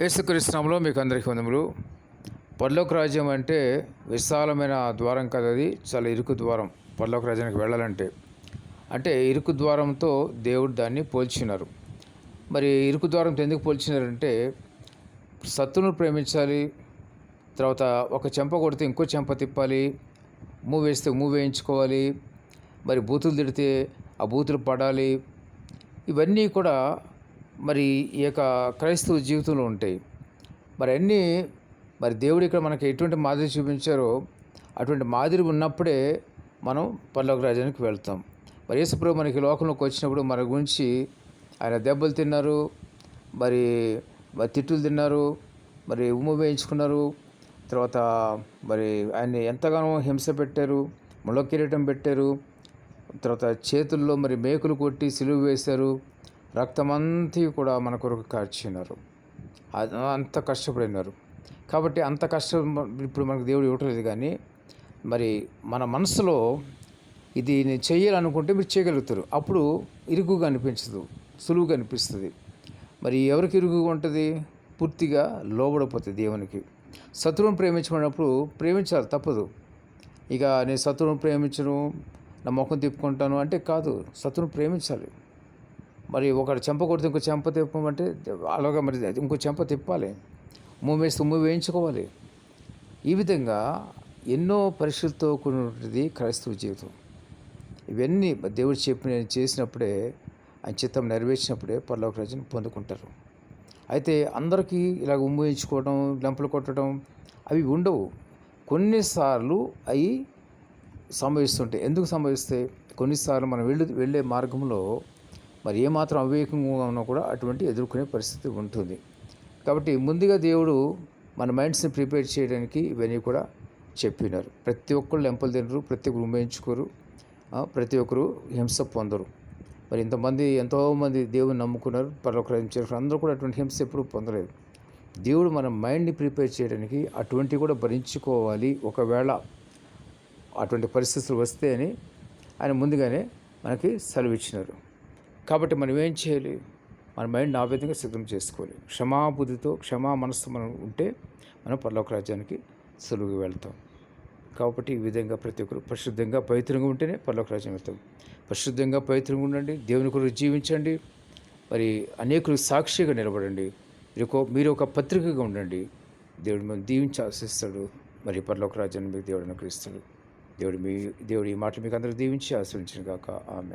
యేసుక్రీస్తునామలో మీకు అందరికీ వందములు. పర్లోక రాజ్యం అంటే విశాలమైన ద్వారం కదా అది చాలా ఇరుకు ద్వారం. పర్లోక రాజ్యానికి వెళ్ళాలంటే. అంటే ఇరుకు ద్వారంతో దేవుడు దాన్ని పోల్చినారు. మరి ఇరుకు ద్వారంతో ఎందుకు పోల్చినారంటే సత్తును ప్రేమించాలి తర్వాత ఒక చెంప కొడితే ఇంకో చెంప తిప్పాలి మూవ్ వేస్తే మూవ్ వేయించుకోవాలి మరి బూతులు తిడితే ఆ బూతులు పడాలి. ఇవన్నీ కూడా మరి ఈ యొక్క క్రైస్తవ జీవితంలో ఉంటాయి మరి అన్నీ మరి దేవుడు ఇక్కడ మనకి ఎటువంటి మాదిరి చూపించారో అటువంటి మాదిరి ఉన్నప్పుడే మనం పర్లోక రాజ్యానికి వెళ్తాం. మరి యేసుప్రభు మనకి లోకంలోకి వచ్చినప్పుడు మన గురించి ఆయన దెబ్బలు తిన్నారు మరి మరి తిట్టులు తిన్నారు మరి ఉమ్ము వేయించుకున్నారు తర్వాత మరి ఆయన్ని ఎంతగానో హింస పెట్టారు ముళ్ళ కిరీటం పెట్టారు తర్వాత చేతుల్లో మరి మేకులు కొట్టి సిలువ వేశారు రక్తమంతా కూడా మన కొరకు కార్చినారు. అంత కష్టపడినారు. కాబట్టి అంత కష్టం ఇప్పుడు మనకు దేవుడు ఇవ్వట్లేదు కానీ మరి మన మనసులో ఇది నేను చేయాలనుకుంటే మీరు చేయగలుగుతారు. అప్పుడు ఇరుకుగా అనిపించదు సులువుగా అనిపిస్తుంది. మరి ఎవరికి ఇరుగుగా ఉంటుంది? పూర్తిగా లోబడిపోతుంది దేవునికి. శత్రువుని ప్రేమించుకున్నప్పుడు ప్రేమించాలి తప్పదు. ఇక నేను శత్రువును ప్రేమించను నా ముఖం తిప్పుకుంటాను అంటే కాదు శత్రువును ప్రేమించాలి. మరి ఒకటి చెంప కొడితే ఇంకో చెంప తిప్పమంటే అలాగా మరి ఇంకో చెంప తిప్పాలి. మూవ్ వేస్తే మూవ్ వేయించుకోవాలి. ఈ విధంగా ఎన్నో పరీక్షలతో కూడినటువంటిది క్రైస్తవ జీవితం. ఇవన్నీ దేవుడు చెప్పిన చేసినప్పుడే ఆయన చిత్తం నెరవేర్చినప్పుడే పరలోక రాజ్యం పొందుకుంటారు. అయితే అందరికీ ఇలాగ ఉమ్మేయించుకోవడం లెంపలు కొట్టడం అవి ఉండవు. కొన్నిసార్లు అవి సంభవిస్తుంటాయి. ఎందుకు సంభవిస్తాయి? కొన్నిసార్లు మనం వెళ్ళి వెళ్ళే మార్గంలో మరి ఏమాత్రం అవివేకంగా ఉన్నా కూడా అటువంటి ఎదుర్కొనే పరిస్థితి ఉంటుంది. కాబట్టి ముందుగా దేవుడు మన మైండ్స్ని ప్రిపేర్ చేయడానికి ఇవన్నీ కూడా చెప్పినారు. ప్రతి ఒక్కళ్ళు లెంపలు తినరు ప్రతి ఒక్కరు ఉమ్మేయించుకోరు ప్రతి ఒక్కరు హింస పొందరు. మరి ఇంతమంది ఎంతోమంది దేవుని నమ్ముకున్నారు పరలోకరాజ్యం చేరుకున్నారు అందరూ కూడా అటువంటి హింస ఎప్పుడూ పొందలేదు. దేవుడు మన మైండ్ని ప్రిపేర్ చేయడానికి అటువంటివి కూడా భరించుకోవాలి. ఒకవేళ అటువంటి పరిస్థితులు వస్తే అని ఆయన ముందుగానే మనకి సెలవిచ్చినారు. కాబట్టి మనం ఏం చేయాలి? మన మైండ్ ఆ విధంగా సిద్ధం చేసుకోవాలి. క్షమాబుద్ధితో క్షమా మనస్సు మనం ఉంటే మనం పర్లోక రాజ్యానికి సులువుగా వెళ్తాం. కాబట్టి ఈ విధంగా ప్రతి ఒక్కరు పరిశుద్ధంగా పవిత్రంగా ఉంటేనే పర్లోక రాజ్యం వెళ్తాం. పరిశుద్ధంగా పవిత్రంగా ఉండండి. దేవుని కొరకు జీవించండి. మరి అనేకులు సాక్షిగా నిలబడండి. మీరు ఒక మీరు ఒక పత్రికగా ఉండండి. దేవుడు మనం దీవించి ఆశిస్తాడు మరి పర్లోక రాజ్యాన్ని మీకు దేవుడు అనుగ్రహిస్తాడు. దేవుడు మీ దేవుడు ఈ మాటలు మీకు అందరూ దీవించి ఆశ్రయించిన కాక ఆమె